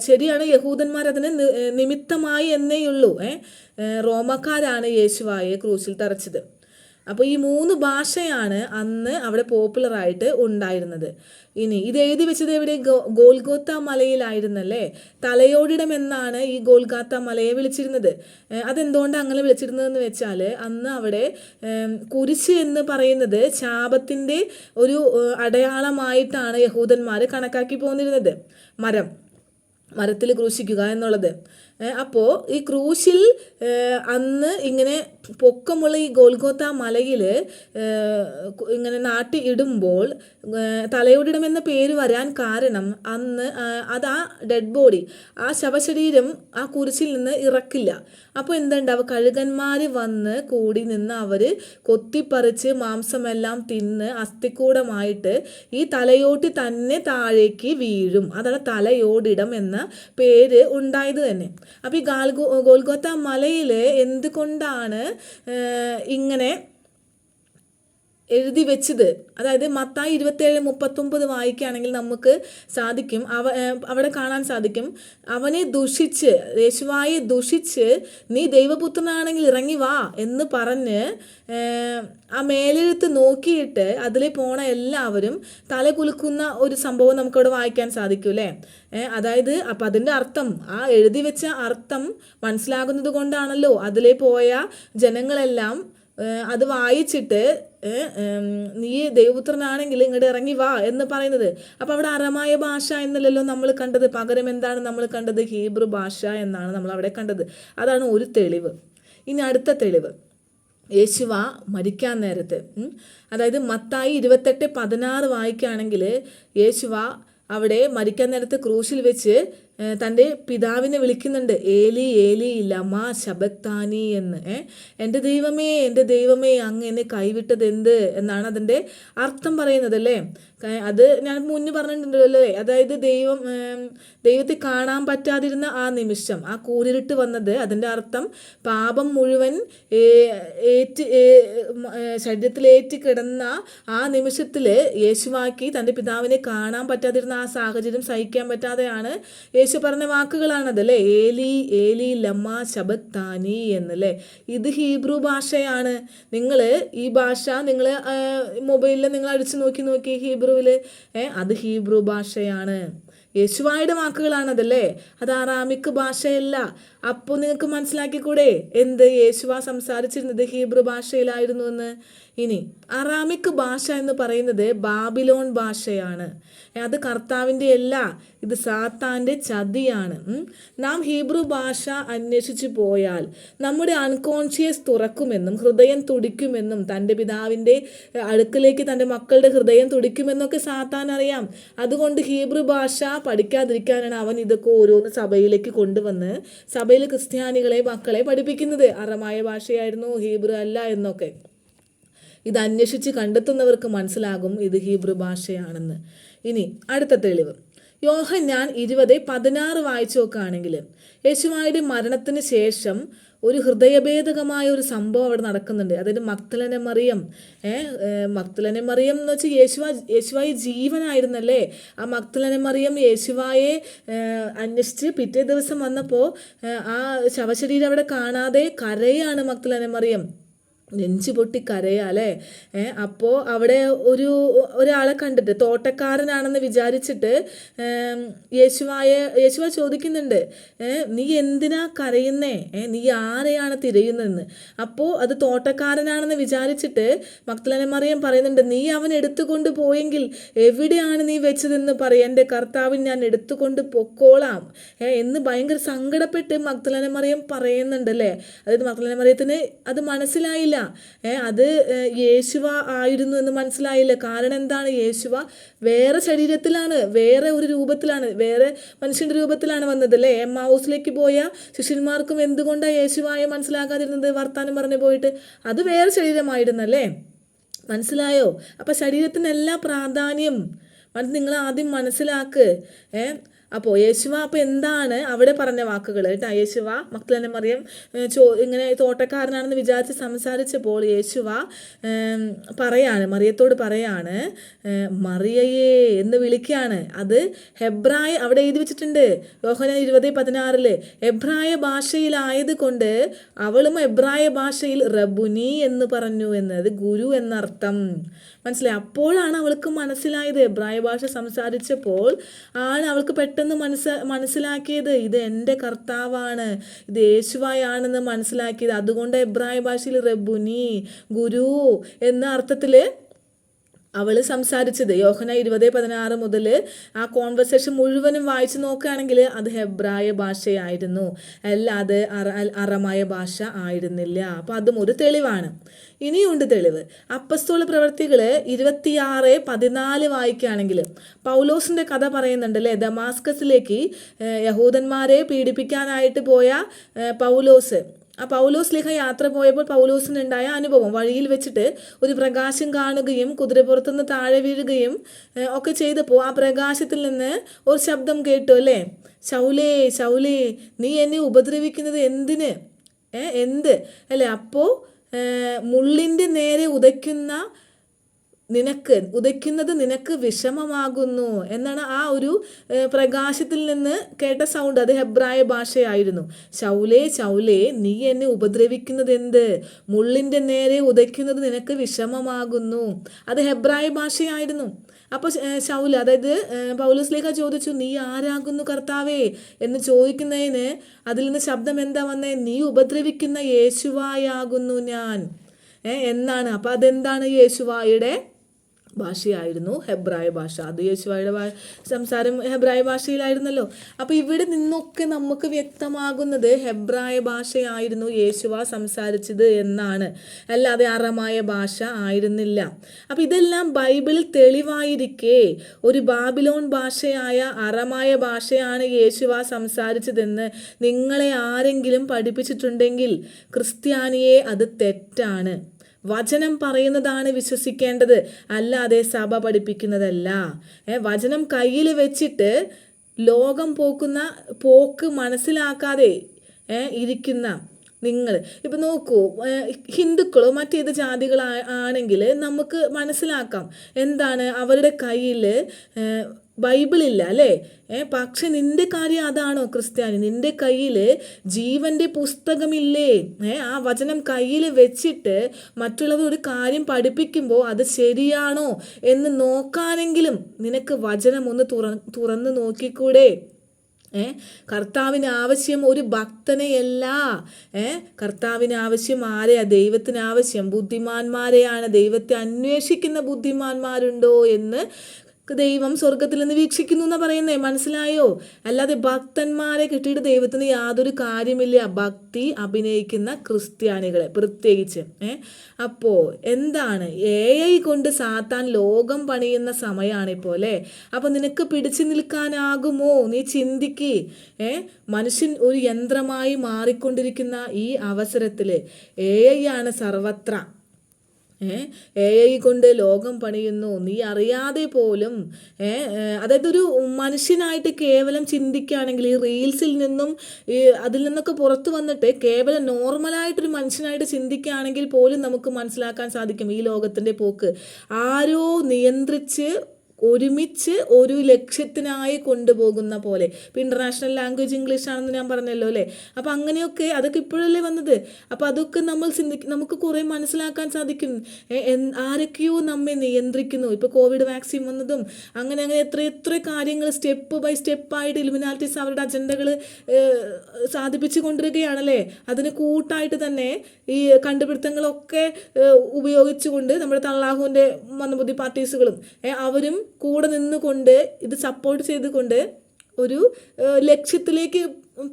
ശരിയാണ് യഹൂദന്മാർ അതിന് നിമിത്തമായി എന്നേയുള്ളൂ. ഏഹ് റോമക്കാരാണ് യേശുവായെ ക്രൂശിൽ തറച്ചത്. അപ്പോൾ ഈ മൂന്ന് ഭാഷയാണ് അന്ന് അവിടെ പോപ്പുലറായിട്ട് ഉണ്ടായിരുന്നത്. ഇനി ഇത് എഴുതി വെച്ചത് എവിടെ? ഗോൽഗോത്ത മലയിലായിരുന്നല്ലേ? തലയോടിടം എന്നാണ് ഈ ഗോൽഗാത്ത മലയെ വിളിച്ചിരുന്നത്. അതെന്തുകൊണ്ട് അങ്ങനെ വിളിച്ചിരുന്നതെന്ന് വെച്ചാൽ അന്ന് അവിടെ കുരിശ് എന്ന് പറയുന്നത് ശാപത്തിന്റെ ഒരു അടയാളമായിട്ടാണ് യഹൂദന്മാർ കണക്കാക്കി പോന്നിരുന്നത്. മരം മരത്തിൽ ക്രൂശിക്കുക എന്നുള്ളത്. അപ്പോൾ ഈ ക്രൂശിൽ അന്ന് ഇങ്ങനെ പൊക്കമുള്ള ഈ ഗോൽഗോത്ത മലയിൽ ഇങ്ങനെ നാട്ടി ഇടുമ്പോൾ തലയോടിടം എന്ന പേര് വരാൻ കാരണം അന്ന് അത് ആ ഡെഡ് ബോഡി ആ ശവശരീരം ആ കുരിശിൽ നിന്ന് ഇറക്കില്ല. അപ്പോൾ എന്തുണ്ടാവും? കഴുകന്മാർ വന്ന് കൂടി നിന്ന് അവർ കൊത്തിപ്പറിച്ച് മാംസമെല്ലാം തിന്ന് അസ്ഥിക്കൂടമായിട്ട് ഈ തലയോട്ടി തന്നെ താഴേക്ക് വീഴും. അതാണ് തലയോടിടം എന്ന പേര് ഉണ്ടായത് തന്നെ. അപ്പോൾ ഈ ഗാൽഗോ ഗോൽഗോത്ത മലയിൽ എന്തുകൊണ്ടാണ് ഇങ്ങനെ എഴുതി വെച്ചത്. അതായത് മത്തായി ഇരുപത്തേഴ് മുപ്പത്തൊമ്പത് വായിക്കുകയാണെങ്കിൽ നമുക്ക് സാധിക്കും. അവ അവിടെ കാണാൻ സാധിക്കും. അവനെ ദുഷിച്ച് യേശുവായെ ദുഷിച്ച് നീ ദൈവപുത്രനാണെങ്കിൽ ഇറങ്ങി വാ എന്ന് പറഞ്ഞ് ആ മേലെഴുത്ത് നോക്കിയിട്ട് അതിൽ പോണ എല്ലാവരും തല കുലുക്കുന്ന ഒരു സംഭവം നമുക്കവിടെ വായിക്കാൻ സാധിക്കും അല്ലേ? അതായത് അപ്പം അതിന്റെ അർത്ഥം ആ എഴുതി വെച്ച അർത്ഥം മനസ്സിലാകുന്നത് കൊണ്ടാണല്ലോ അതിലെ പോയ ജനങ്ങളെല്ലാം അത് വായിച്ചിട്ട് നീ ദൈവപുത്രനാണെങ്കിൽ ഇങ്ങോട്ട് ഇറങ്ങി വാ എന്ന് പറയുന്നത്. അപ്പം അവിടെ അറമായ ഭാഷ എന്നല്ലല്ലോ നമ്മൾ കണ്ടത്. പകരം എന്താണ് നമ്മൾ കണ്ടത്? ഹീബ്രു ഭാഷ എന്നാണ് നമ്മൾ അവിടെ കണ്ടത്. അതാണ് ഒരു തെളിവ്. ഇനി അടുത്ത തെളിവ്. യേശുവ മരിക്കാൻ നേരത്ത് അതായത് മത്തായി ഇരുപത്തെട്ട് പതിനാറ് വായിക്കുകയാണെങ്കിൽ യേശുവ അവിടെ മരിക്കാൻ നേരത്ത് ക്രൂശിൽ വെച്ച് തന്റെ പിതാവിനെ വിളിക്കുന്നുണ്ട് ഏലി ഏലി ലമ ശബക്താനി എന്ന്. എന്റെ ദൈവമേ എന്റെ ദൈവമേ അങ്ങ് എന്നെ കൈവിട്ടത് എന്ത്? എന്നാണ് അതിന്റെ അർത്ഥം പറയുന്നത് അല്ലേ? അത് ഞാൻ മുന്നേ പറഞ്ഞിട്ടുണ്ടല്ലോ അതായത് ദൈവം ദൈവത്തെ കാണാൻ പറ്റാതിരുന്ന ആ നിമിഷം ആ കൂരിരുട്ട് വന്നത് അതിന്റെ അർത്ഥം പാപം മുഴുവൻ ഏറ്റ് ശരീരത്തിലേറ്റ് കിടന്ന ആ നിമിഷത്തിൽ യേശുവാക്കി തന്റെ പിതാവിനെ കാണാൻ പറ്റാതിരുന്ന ആ സാഹചര്യം സഹിക്കാൻ പറ്റാതെയാണ് യേശു പറഞ്ഞ വാക്കുകളാണത് അല്ലേ ഏലി ഏലി ലമ്മ ശബത്താനി എന്നല്ലേ? ഇത് ഹീബ്രു ഭാഷയാണ്. നിങ്ങൾ ഈ ഭാഷ നിങ്ങൾ മൊബൈലിൽ നിങ്ങൾ അടിച്ചു നോക്കി നോക്കി ഹീബ്രുവിൽ അത് ഹീബ്രു ഭാഷയാണ്. യേശുവായുടെ വാക്കുകളാണതല്ലേ? അത് ആറാമിക്ക് ഭാഷയല്ല. അപ്പോൾ നിങ്ങൾക്ക് മനസ്സിലാക്കിക്കൂടെ? എന്ത് യേശുവ സംസാരിച്ചിരുന്നത് ഹീബ്രു ഭാഷയിലായിരുന്നു എന്ന്? ഇനി അറാമിക് ഭാഷ എന്ന് പറയുന്നത് ബാബിലോൺ ഭാഷയാണ്. അത് കർത്താവിന്റെ അല്ല ഇത് സാത്താന്റെ ചതിയാണ്. നാം ഹീബ്രു ഭാഷ അന്വേഷിച്ചു പോയാൽ നമ്മുടെ അൺകോൺഷ്യസ് തുറക്കുമെന്നും ഹൃദയം തുടിക്കുമെന്നും തന്റെ പിതാവിന്റെ അടുക്കിലേക്ക് തന്റെ മക്കളുടെ ഹൃദയം തുടിക്കുമെന്നൊക്കെ സാത്താൻ അറിയാം. അതുകൊണ്ട് ഹീബ്രു ഭാഷ പഠിക്കാതിരിക്കാനാണ് അവൻ ഇതൊക്കെ ഓരോന്ന് സഭയിലേക്ക് കൊണ്ടുവന്ന് സഭയിൽ ക്രിസ്ത്യാനികളെ മക്കളെ പഠിപ്പിക്കുന്നത് അറമായ ഭാഷയായിരുന്നു ഹീബ്രു അല്ല എന്നൊക്കെ. ഇത് അന്വേഷിച്ച് കണ്ടെത്തുന്നവർക്ക് മനസ്സിലാകും ഇത് ഹീബ്രു ഭാഷയാണെന്ന്. ഇനി അടുത്ത തെളിവ്. യോഹൻ ഞാൻ ഇരുപത് പതിനാറ് വായിച്ചു നോക്കുകയാണെങ്കിൽ യേശുവായുടെ മരണത്തിന് ശേഷം ഒരു ഹൃദയഭേദകമായ ഒരു സംഭവം അവിടെ നടക്കുന്നുണ്ട്. അതായത് മക്തലനെ മറിയം ഏഹ് മക്തലനെ മറിയം എന്ന് വെച്ചാൽ യേശുവ യേശുവായി ജീവനായിരുന്നല്ലേ? ആ മക്തലനെ മറിയം യേശുവായെ അന്വേഷിച്ച് പിറ്റേ ദിവസം വന്നപ്പോൾ ആ ശവശരീരം അവിടെ കാണാതെ കരയാണ് മക്തലനെ മറിയം. നെഞ്ചു പൊട്ടി കരയാലേ അപ്പോൾ അവിടെ ഒരു ഒരാളെ കണ്ടിട്ട് തോട്ടക്കാരനാണെന്ന് വിചാരിച്ചിട്ട് യേശുവായ യേശുവ ചോദിക്കുന്നുണ്ട് നീ എന്തിനാ കരയുന്നേ? നീ ആരെയാണ് തിരയുന്നതെന്ന്? അപ്പോൾ അത് തോട്ടക്കാരനാണെന്ന് വിചാരിച്ചിട്ട് മക്തലനമറിയം പറയുന്നുണ്ട് നീ അവൻ എടുത്തുകൊണ്ട് പോയെങ്കിൽ എവിടെയാണ് നീ വെച്ചതെന്ന് പറയാം എന്റെ കർത്താവിൻ ഞാൻ എടുത്തുകൊണ്ട് പൊക്കോളാം. എന്ന് ഭയങ്കര സങ്കടപ്പെട്ട് മക്തലനമറിയം പറയുന്നുണ്ട് അല്ലേ? അതായത് മക്തലനമറിയത്തിന് അത് മനസ്സിലായില്ല. അത് യേശുവ ആയിരുന്നു എന്ന് മനസ്സിലായില്ല. കാരണം എന്താണ് യേശുവ? വേറെ ശരീരത്തിലാണ് വേറെ ഒരു രൂപത്തിലാണ് വേറെ മനുഷ്യന്റെ രൂപത്തിലാണ് വന്നത് അല്ലേ? എം ഹൗസിലേക്ക് പോയ ശിഷ്യന്മാർക്കും എന്തുകൊണ്ടാണ് യേശുവായ മനസ്സിലാക്കാതിരുന്നത് വർത്താനം പറഞ്ഞു പോയിട്ട് അത് വേറെ ശരീരമായിരുന്നല്ലേ മനസ്സിലായോ? അപ്പം ശരീരത്തിന് എല്ലാ പ്രാധാന്യം നിങ്ങൾ ആദ്യം മനസ്സിലാക്ക്. ഏ അപ്പോൾ യേശുവ അപ്പോൾ എന്താണ് അവിടെ പറഞ്ഞ വാക്കുകൾ കേട്ടോ യേശുവ മക്കളെന്നെ മറിയം ചോ ഇങ്ങനെ തോട്ടക്കാരനാണെന്ന് വിചാരിച്ച് സംസാരിച്ചപ്പോൾ യേശുവ പറയാണ് മറിയത്തോട് പറയാണ് മറിയയെ എന്ന് വിളിക്കുകയാണ്. അത് ഹെബ്രായ അവിടെ എഴുതി വെച്ചിട്ടുണ്ട് യോഹന ഇരുപത് പതിനാറിൽ എബ്രായ ഭാഷയിലായത് കൊണ്ട് അവളും എബ്രായ ഭാഷയിൽ റബുനി എന്ന് പറഞ്ഞു എന്നത് ഗുരു എന്നർത്ഥം. മനസ്സിലായി? അപ്പോഴാണ് അവൾക്ക് മനസ്സിലായത് എബ്രായ ഭാഷ സംസാരിച്ചപ്പോൾ ആണ് അവൾക്ക് പെട്ടെന്ന് മനസ്സ മനസ്സിലാക്കിയത് ഇത് എന്റെ കർത്താവാണ് ഇത് യേശുവായാണെന്ന് മനസ്സിലാക്കിയത്. അതുകൊണ്ട് എബ്രായ ഭാഷയിൽ റബുനി ഗുരു എന്ന അർത്ഥത്തിൽ അവൾ സംസാരിച്ചത്. യോഹന ഇരുപത് പതിനാറ് മുതൽ ആ കോൺവെർസേഷൻ മുഴുവനും വായിച്ചു നോക്കുകയാണെങ്കിൽ അത് ഹെബ്രായ ഭാഷയായിരുന്നു. അല്ലാതെ അറ അറമായ ഭാഷ ആയിരുന്നില്ല. അപ്പം അതും ഒരു തെളിവാണ്. ഇനിയുണ്ട് തെളിവ്. അപ്പസ്തോള പ്രവർത്തികൾ ഇരുപത്തിയാറ് പതിനാല് വായിക്കുകയാണെങ്കിൽ പൗലോസിന്റെ കഥ പറയുന്നുണ്ട് അല്ലേ ദമാസ്കസിലേക്ക് യഹൂദന്മാരെ പീഡിപ്പിക്കാനായിട്ട് പോയ പൗലോസ്. ആ പൗലോസ് ലേഖ യാത്ര പോയപ്പോൾ പൗലോസിനുണ്ടായ അനുഭവം. വഴിയിൽ വെച്ചിട്ട് ഒരു പ്രകാശം കാണുകയും കുതിരപ്പുറത്തുനിന്ന് താഴെ വീഴുകയും ഒക്കെ ചെയ്തപ്പോൾ ആ പ്രകാശത്തിൽ നിന്ന് ഒരു ശബ്ദം കേട്ടു അല്ലേ? ശൗലേ ശൗലേ നീ എന്നെ ഉപദ്രവിക്കുന്നത് എന്തിന്? എന്ത്? അല്ലേ? അപ്പോൾ മുള്ളിന്റെ നേരെ ഉദയ്ക്കുന്ന നിനക്ക് ഉദയ്ക്കുന്നത് നിനക്ക് വിഷമമാകുന്നു എന്നാണ് ആ ഒരു പ്രകാശത്തിൽ നിന്ന് കേട്ട സൗണ്ട് അത് ഹെബ്രായ ഭാഷയായിരുന്നു. ശൗലേ ശൗലേ നീ എന്നെ ഉപദ്രവിക്കുന്നത് എന്ത് മുള്ളിന്റെ നേരെ ഉദയ്ക്കുന്നത് നിനക്ക് വിഷമമാകുന്നു. അത് ഹെബ്രായ ഭാഷയായിരുന്നു. അപ്പോൾ ശൗല അതായത് പൗലസ്ലേഖ ചോദിച്ചു നീ ആരാകുന്നു കർത്താവേ? എന്ന് ചോദിക്കുന്നതിന് അതിൽ നിന്ന് ശബ്ദം എന്താ വന്നേ? നീ ഉപദ്രവിക്കുന്ന യേശുവായാകുന്നു ഞാൻ. എന്നാണ്. അപ്പം അതെന്താണ് യേശുവായുടെ ഭാഷയായിരുന്നു ഹെബ്രായ ഭാഷ. അത് യേശുവായുടെ സംസാരം ഹെബ്രായ ഭാഷയിലായിരുന്നല്ലോ. അപ്പോൾ ഇവിടെ നിന്നൊക്കെ നമുക്ക് വ്യക്തമാകുന്നത് ഹെബ്രായ ഭാഷയായിരുന്നു യേശുവ സംസാരിച്ചത് എന്നാണ്. അല്ലാതെ അറമായ ഭാഷ ആയിരുന്നില്ല. അപ്പോൾ ഇതെല്ലാം ബൈബിളിൽ തെളിവായിരിക്കെ ഒരു ബാബിലോൺ ഭാഷയായ അറമായ ഭാഷയാണ് യേശുവ സംസാരിച്ചതെന്ന് നിങ്ങളെ ആരെങ്കിലും പഠിപ്പിച്ചിട്ടുണ്ടെങ്കിൽ ക്രിസ്ത്യാനിയെ അത് തെറ്റാണ്. വചനം പറയുന്നതാണ് വിശ്വസിക്കേണ്ടത്. അല്ലാതെ സഭ പഠിപ്പിക്കുന്നതല്ല. ഏ വചനം കയ്യിൽ വെച്ചിട്ട് ലോകം പോക്കുന്ന പോക്ക് മനസ്സിലാക്കാതെ ഇരിക്കുന്ന നിങ്ങൾ. ഇപ്പം നോക്കൂ ഹിന്ദുക്കളോ മറ്റേത് ജാതികളോ ആണെങ്കിൽ നമുക്ക് മനസ്സിലാക്കാം. എന്താണ് അവരുടെ കയ്യിൽ ബൈബിളില്ല അല്ലേ? ഏ പക്ഷെ നിന്റെ കാര്യം അതാണോ ക്രിസ്ത്യാനി? നിന്റെ കയ്യിൽ ജീവന്റെ പുസ്തകമില്ലേ? ഏ ആ വചനം കയ്യിൽ വെച്ചിട്ട് മറ്റുള്ളവർ ഒരു കാര്യം പഠിപ്പിക്കുമ്പോൾ അത് ശരിയാണോ എന്ന് നോക്കാനെങ്കിലും നിനക്ക് വചനം ഒന്ന് തുറ തുറന്ന് നോക്കിക്കൂടെ? ഏ കർത്താവിന് ആവശ്യം ഒരു ഭക്തനെയല്ല ഏ കർത്താവിന് ആവശ്യം ആരെയാ? ദൈവത്തിന് ആവശ്യം. ബുദ്ധിമാന്മാരെയാണ്. ദൈവത്തെ അന്വേഷിക്കുന്ന ബുദ്ധിമാന്മാരുണ്ടോ എന്ന് ദൈവം സ്വർഗത്തിൽ നിന്ന് വീക്ഷിക്കുന്നു എന്നാ പറയുന്നേ. മനസ്സിലായോ? അല്ലാതെ ഭക്തന്മാരെ കിട്ടിയിട്ട് ദൈവത്തിന് യാതൊരു കാര്യമില്ല. ഭക്തി അഭിനയിക്കുന്ന ക്രിസ്ത്യാനികളെ പ്രത്യേകിച്ച്. ഏ? അപ്പോൾ എന്താണ്? എ ഐ കൊണ്ട് സാത്താൻ ലോകം പണിയുന്ന സമയമാണിപ്പോൾ അല്ലേ? അപ്പോൾ നിനക്ക് പിടിച്ചു നിൽക്കാനാകുമോ? നീ ചിന്തിക്ക്. ഏ? മനുഷ്യൻ ഒരു യന്ത്രമായി മാറിക്കൊണ്ടിരിക്കുന്ന ഈ അവസരത്തിൽ എ ഐ ആണ് സർവത്ര എ ഐ കൊണ്ട് ലോകം പണിയുന്നു. നീ അറിയാതെ പോലും അതായത് ഒരു മനുഷ്യനായിട്ട് കേവലം ചിന്തിക്കുകയാണെങ്കിൽ ഈ റീൽസിൽ നിന്നും ഈ അതിൽ നിന്നൊക്കെ പുറത്തു വന്നിട്ട് കേവലം നോർമലായിട്ടൊരു മനുഷ്യനായിട്ട് ചിന്തിക്കുകയാണെങ്കിൽ പോലും നമുക്ക് മനസ്സിലാക്കാൻ സാധിക്കും ഈ ലോകത്തിന്റെ പോക്ക്. ആരോ നിയന്ത്രിച്ച് ഒരുമിച്ച് ഒരു ലക്ഷ്യത്തിനായി കൊണ്ടുപോകുന്ന പോലെ. ഇപ്പം ഇന്റർനാഷണൽ ലാംഗ്വേജ് ഇംഗ്ലീഷ് ആണെന്ന് ഞാൻ പറഞ്ഞല്ലോ അല്ലേ? അപ്പം അങ്ങനെയൊക്കെ അതൊക്കെ ഇപ്പോഴല്ലേ വന്നത്? അപ്പോൾ അതൊക്കെ നമ്മൾ ചിന്തി നമുക്ക് കുറേ മനസ്സിലാക്കാൻ സാധിക്കും. ആരൊക്കെയോ നമ്മെ നിയന്ത്രിക്കുന്നു. ഇപ്പോൾ കോവിഡ് വാക്സിൻ വന്നതും അങ്ങനെ അങ്ങനെ എത്ര എത്ര കാര്യങ്ങൾ സ്റ്റെപ്പ് ബൈ സ്റ്റെപ്പായിട്ട് ഇലുമിനാലിറ്റീസ് അവരുടെ അജണ്ടകൾ സാധിപ്പിച്ചു കൊണ്ടിരിക്കുകയാണല്ലേ? അതിന് കൂട്ടായിട്ട് തന്നെ ഈ കണ്ടുപിടുത്തങ്ങളൊക്കെ ഉപയോഗിച്ചുകൊണ്ട് നമ്മുടെ തള്ളാഹുവിന്റെ മന്ദബുദ്ധി പാർട്ടീസുകളും അവരും കൂടെ നിന്നുകൊണ്ട് ഇത് സപ്പോർട്ട് ചെയ്തുകൊണ്ട് ഒരു ലക്ഷ്യത്തിലേക്ക്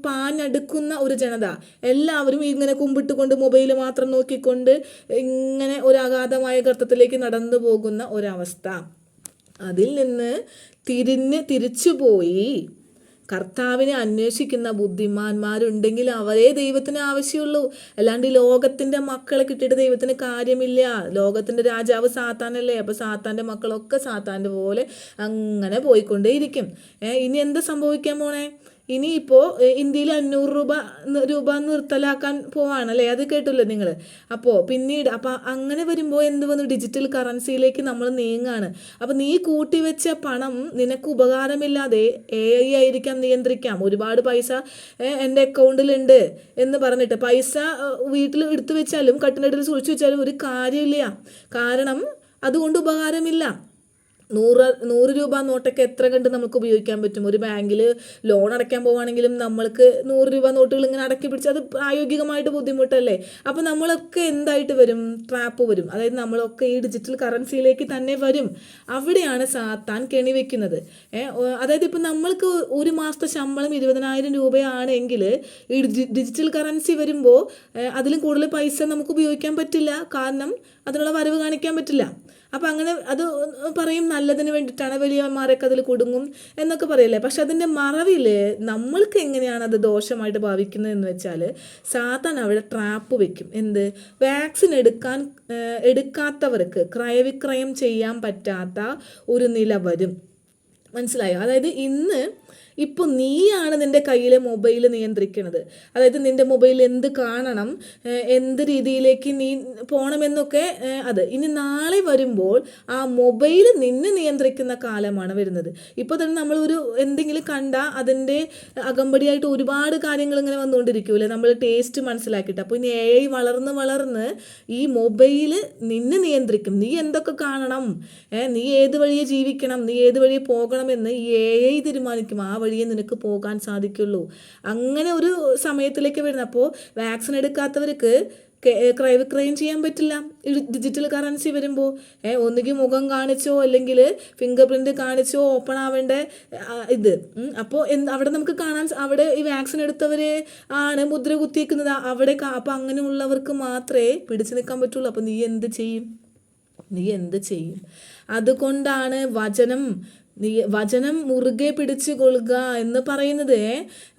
പാഞ്ഞടുക്കുന്ന ഒരു ജനത. എല്ലാവരും ഇങ്ങനെ കുമ്പിട്ടുകൊണ്ട് മൊബൈൽ മാത്രം നോക്കിക്കൊണ്ട് ഇങ്ങനെ ഒരു അഗാധമായ ഗർത്തത്തിലേക്ക് നടന്നു പോകുന്ന ഒരവസ്ഥ. അതിൽ നിന്ന് തിരിഞ്ഞ് തിരിച്ചുപോയി. കർത്താവിനെ അന്വേഷിക്കുന്ന ബുദ്ധിമാന്മാരുണ്ടെങ്കിൽ അവരെ ദൈവത്തിന് ആവശ്യമുള്ളൂ. അല്ലാണ്ട് ഈ ലോകത്തിന്റെ മക്കളെ കിട്ടിയിട്ട് ദൈവത്തിന് കാര്യമില്ല. ലോകത്തിന്റെ രാജാവ് സാത്താനല്ലേ? അപ്പോൾ സാത്താന്റെ മക്കളൊക്കെ സാത്താന്റെ പോലെ അങ്ങനെ പോയിക്കൊണ്ടേയിരിക്കും. ഇനി എന്ത് സംഭവിക്കാൻ പോണേ? ഇനിയിപ്പോൾ ഇന്ത്യയിൽ അഞ്ഞൂറ് രൂപ രൂപ നിർത്തലാക്കാൻ പോവാണല്ലേ? അത് കേട്ടില്ല നിങ്ങൾ അപ്പോൾ പിന്നീട് അപ്പോൾ അങ്ങനെ വരുമ്പോൾ എന്ത് വന്നു? ഡിജിറ്റൽ കറൻസിയിലേക്ക് നമ്മൾ നീങ്ങാണ്. അപ്പോൾ നീ കൂട്ടിവെച്ച പണം നിനക്ക് ഉപകാരമില്ലാതെ എ ഐ ആയിരിക്കാം നിയന്ത്രിക്കാം. ഒരുപാട് പൈസ എന്റെ അക്കൗണ്ടിലുണ്ട് എന്ന് പറഞ്ഞിട്ട് പൈസ വീട്ടിൽ എടുത്തു വെച്ചാലും കട്ടിനടിയിൽ സൂക്ഷിച്ചു വെച്ചാലും ഒരു കാര്യമില്ല. കാരണം അതുകൊണ്ട് ഉപകാരമില്ല. നൂറ് നൂറ് രൂപ നോട്ടൊക്കെ എത്ര കണ്ട് നമുക്ക് ഉപയോഗിക്കാൻ പറ്റും? ഒരു ബാങ്കിൽ ലോൺ അടയ്ക്കാൻ പോവുകയാണെങ്കിലും നമ്മൾക്ക് നൂറ് രൂപ നോട്ടുകൾ ഇങ്ങനെ അടക്കി പിടിച്ച് അത് പ്രായോഗികമായിട്ട് ബുദ്ധിമുട്ടല്ലേ? അപ്പോൾ നമ്മളൊക്കെ എന്തായിട്ട് വരും? ട്രാപ്പ് വരും. അതായത് നമ്മളൊക്കെ ഈ ഡിജിറ്റൽ കറൻസിയിലേക്ക് തന്നെ വരും. അവിടെയാണ് സാത്താൻ കെണി വെക്കുന്നത്. അതായത് ഇപ്പം നമ്മൾക്ക് ഒരു മാസത്തെ ശമ്പളം ഇരുപതിനായിരം രൂപയാണെങ്കിൽ ഈ ഡിജിറ്റൽ കറൻസി വരുമ്പോൾ അതിലും കൂടുതൽ പൈസ നമുക്ക് ഉപയോഗിക്കാൻ പറ്റില്ല. കാരണം അതിനുള്ള വരവ് കാണിക്കാൻ പറ്റില്ല. അപ്പോൾ അങ്ങനെ അത് പറയും നല്ലതിന് വേണ്ടിയിട്ടാണ് വലിയമാരൊക്കെ അതിൽ കുടുങ്ങും എന്നൊക്കെ പറയില്ലേ? പക്ഷെ അതിന്റെ മറവിൽ നമ്മൾക്ക് എങ്ങനെയാണ് അത് ദോഷമായിട്ട് ഭാവിക്കുന്നത് എന്ന് വെച്ചാൽ സാത്താൻ അവിടെ ട്രാപ്പ് വെക്കും. എന്ത്? വാക്സിൻ എടുക്കാൻ എടുക്കാത്തവർക്ക് ക്രയവിക്രയം ചെയ്യാൻ പറ്റാത്ത ഒരു നില വരും. മനസ്സിലായോ? അതായത് ഇന്ന് ഇപ്പോൾ നീയാണ് നിന്റെ കയ്യിലെ മൊബൈൽ നിയന്ത്രിക്കുന്നത് അതായത് നിന്റെ മൊബൈൽ എന്ത് കാണണം എന്ത് രീതിയിലേക്ക് നീ പോകണമെന്നൊക്കെ അത്. ഇനി നാളെ വരുമ്പോൾ ആ മൊബൈൽ നിന്നെ നിയന്ത്രിക്കുന്ന കാലമാണ് വരുന്നത്. ഇപ്പോൾ തന്നെ ഒരു എന്തെങ്കിലും കണ്ട അതിന്റെ അകമ്പടിയായിട്ട് ഒരുപാട് കാര്യങ്ങൾ ഇങ്ങനെ വന്നുകൊണ്ടിരിക്കുമല്ലേ നമ്മൾ ടേസ്റ്റ് മനസ്സിലാക്കിയിട്ട്. അപ്പോൾ ഇനി എ ഐ വളർന്ന് വളർന്ന് ഈ മൊബൈൽ നിന്നെ നിയന്ത്രിക്കും. നീ എന്തൊക്കെ കാണണം? നീ ഏത് വഴിയെ ജീവിക്കണം? നീ ഏത് വഴിയെ പോകണമെന്ന് എ ഐ തീരുമാനിക്കും. ആ വഴിയെ നിനക്ക് പോകാൻ സാധിക്കുള്ളൂ. അങ്ങനെ ഒരു സമയത്തിലേക്ക് വരുന്നത് അപ്പോൾ വാക്സിൻ എടുക്കാത്തവർക്ക് ക്രൈം ചെയ്യാൻ പറ്റില്ല. ഡിജിറ്റൽ കറൻസി വരുമ്പോൾ ഏ ഒന്നുകിൽ മുഖം കാണിച്ചോ അല്ലെങ്കിൽ ഫിംഗർ പ്രിന്റ് കാണിച്ചോ ഓപ്പൺ ആവേണ്ട ഇത്. അപ്പോൾ എന്ത് അവിടെ നമുക്ക് കാണാൻ അവിടെ ഈ വാക്സിൻ എടുത്തവർ ആണ് മുദ്ര കുത്തിയിരിക്കുന്നത് അവിടെ അപ്പോൾ അങ്ങനെയുള്ളവർക്ക് മാത്രമേ പിടിച്ചു നിൽക്കാൻ പറ്റുള്ളൂ. അപ്പോൾ നീ എന്ത് ചെയ്യും? നീ എന്ത് ചെയ്യും? അതുകൊണ്ടാണ് വചനം നീ വചനം മുറുകെ പിടിച്ചു കൊള്ളുക എന്ന് പറയുന്നത്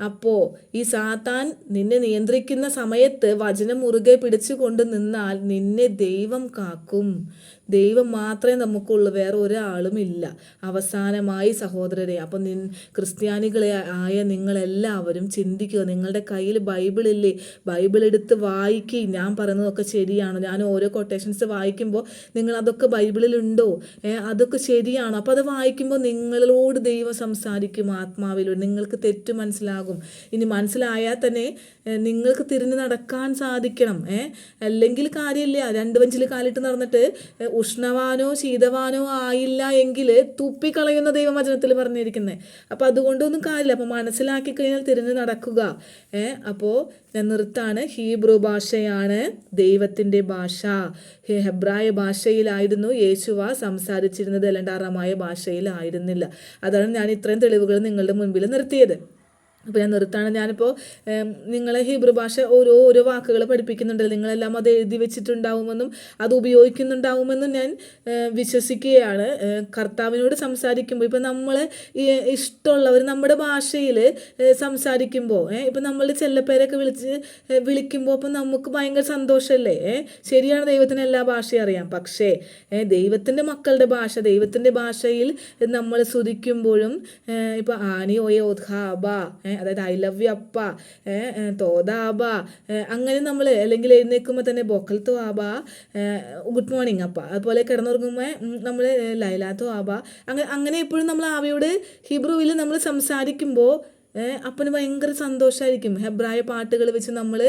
അപ്പോൾ ഈ സാത്താൻ നിന്നെ നിയന്ത്രിക്കുന്ന സമയത്ത് വചനം മുറുകെ പിടിച്ചു കൊണ്ട് നിന്നാൽ നിന്നെ ദൈവം കാക്കും. ദൈവം മാത്രമേ നമുക്കുള്ളൂ വേറെ ഒരാളും ഇല്ല. അവസാനമായി സഹോദരരെ അപ്പം നി ക്രിസ്ത്യാനികളെ ആയ നിങ്ങളെല്ലാവരും ചിന്തിക്കുക നിങ്ങളുടെ കയ്യിൽ ബൈബിളില്ലേ ബൈബിൾ എടുത്ത് വായിക്കുക ഞാൻ പറയുന്നതൊക്കെ ശരിയാണോ. ഞാൻ ഓരോ കൊട്ടേഷൻസ് വായിക്കുമ്പോൾ നിങ്ങൾ അതൊക്കെ ബൈബിളിലുണ്ടോ അതൊക്കെ ശരിയാണോ. അപ്പോൾ അത് വായിക്കുമ്പോൾ നിങ്ങളോട് ദൈവം സംസാരിക്കും ആത്മാവിലൂടെ. നിങ്ങൾക്ക് തെറ്റ് മനസ്സിലാകും. ഇനി മനസ്സിലായാൽ തന്നെ നിങ്ങൾക്ക് തിരിഞ്ഞ് നടക്കാൻ സാധിക്കണം. അല്ലെങ്കിൽ കാര്യമില്ല. രണ്ട് വഞ്ചിൽ കാലിട്ട് നടന്നിട്ട് ഉഷ്ണവാനോ ശീതവാനോ ആയില്ല എങ്കിൽ തുപ്പിക്കളയുന്ന ദൈവവചനത്തിൽ പറഞ്ഞിരിക്കുന്നത്. അപ്പോൾ അതുകൊണ്ടൊന്നും കാര്യമില്ല. അപ്പോൾ മനസ്സിലാക്കി കഴിഞ്ഞാൽ തിരിഞ്ഞ് നടക്കുക. ഏ അപ്പോൾ ഞാൻ നിർത്താണ്. ഹീബ്രു ഭാഷയാണ് ദൈവത്തിന്റെ ഭാഷ. ഹെബ്രായ ഭാഷയിലായിരുന്നു യേശുവ സംസാരിച്ചിരുന്നത്. അല്ലാണ്ട് അറമായ ഭാഷയിലായിരുന്നില്ല. അതാണ് ഞാൻ ഇത്രയും തെളിവുകൾ നിങ്ങളുടെ മുൻപിൽ നിർത്തിയത്. അപ്പോൾ ഞാൻ നിർത്താണ്. ഞാനിപ്പോൾ ഏം, നിങ്ങളെ ഹീബ്രു ഭാഷ ഓരോ ഓരോ വാക്കുകൾ പഠിപ്പിക്കുന്നുണ്ട് നിങ്ങളെല്ലാം അത് എഴുതി വെച്ചിട്ടുണ്ടാവുമെന്നും അത് ഉപയോഗിക്കുന്നുണ്ടാവുമെന്നും ഞാൻ ഏ, വിശ്വസിക്കുകയാണ്. ഏ, കർത്താവിനോട് സംസാരിക്കുമ്പോൾ ഇപ്പം നമ്മൾ ഇഷ്ടമുള്ളവർ നമ്മുടെ ഭാഷയിൽ സംസാരിക്കുമ്പോൾ ഇപ്പം നമ്മൾ ചെല്ലപ്പേരൊക്കെ വിളിച്ച് വിളിക്കുമ്പോൾ അപ്പം നമുക്ക് ഭയങ്കര സന്തോഷമല്ലേ ഏ, ശരിയാണ് ദൈവത്തിന് എല്ലാ ഭാഷയും അറിയാം. പക്ഷേ ഏ, ദൈവത്തിന്റെ മക്കളുടെ ഭാഷ ദൈവത്തിന്റെ ഭാഷയിൽ നമ്മൾ സ്തുതിക്കുമ്പോഴും ഇപ്പം ആനി ഒയ ഒദ്ഹാബ അതായത് ഐ ലവ് യു അപ്പ തോതാബ അങ്ങനെ നമ്മൾ അല്ലെങ്കിൽ എഴുന്നേൽക്കുമ്പോൾ തന്നെ ബൊക്കൽത്തോ ആബ ഗുഡ് മോർണിംഗ് അപ്പ. അതുപോലെ കിടന്നുറങ്ങുമ്പോൾ നമ്മൾ ലൈലാത്തോ ആബ അങ്ങനെ അങ്ങനെ എപ്പോഴും നമ്മൾ ആവയോട് ഹിബ്രുവിൽ നമ്മൾ സംസാരിക്കുമ്പോൾ അപ്പന് ഭയങ്കര സന്തോഷമായിരിക്കും ഹെബ്രായ പാട്ടുകൾ വെച്ച് നമ്മൾ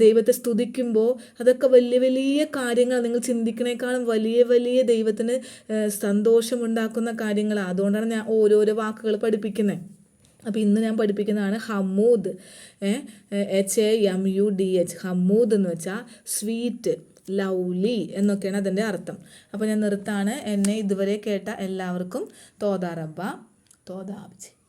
ദൈവത്തെ സ്തുതിക്കുമ്പോൾ അതൊക്കെ വലിയ വലിയ കാര്യങ്ങൾ നിങ്ങൾ ചിന്തിക്കണേക്കാളും വലിയ വലിയ ദൈവത്തിന് സന്തോഷമുണ്ടാക്കുന്ന കാര്യങ്ങളാണ് അതുകൊണ്ടാണ് ഞാൻ ഓരോരോ വാക്കുകൾ പഠിപ്പിക്കുന്നത് അപ്പോൾ ഇന്ന് ഞാൻ പഠിപ്പിക്കുന്നതാണ് Hamood. H A M U D H Hamood എന്ന് വെച്ചാൽ സ്വീറ്റ് ലൗലി എന്നൊക്കെയാണ് അതിന്റെ അർത്ഥം. അപ്പോൾ ഞാൻ നിർത്താണ് എന്നെ ഇതുവരെ കേട്ട എല്ലാവർക്കും തോതാറബ്ബ തോതാബിച്ച്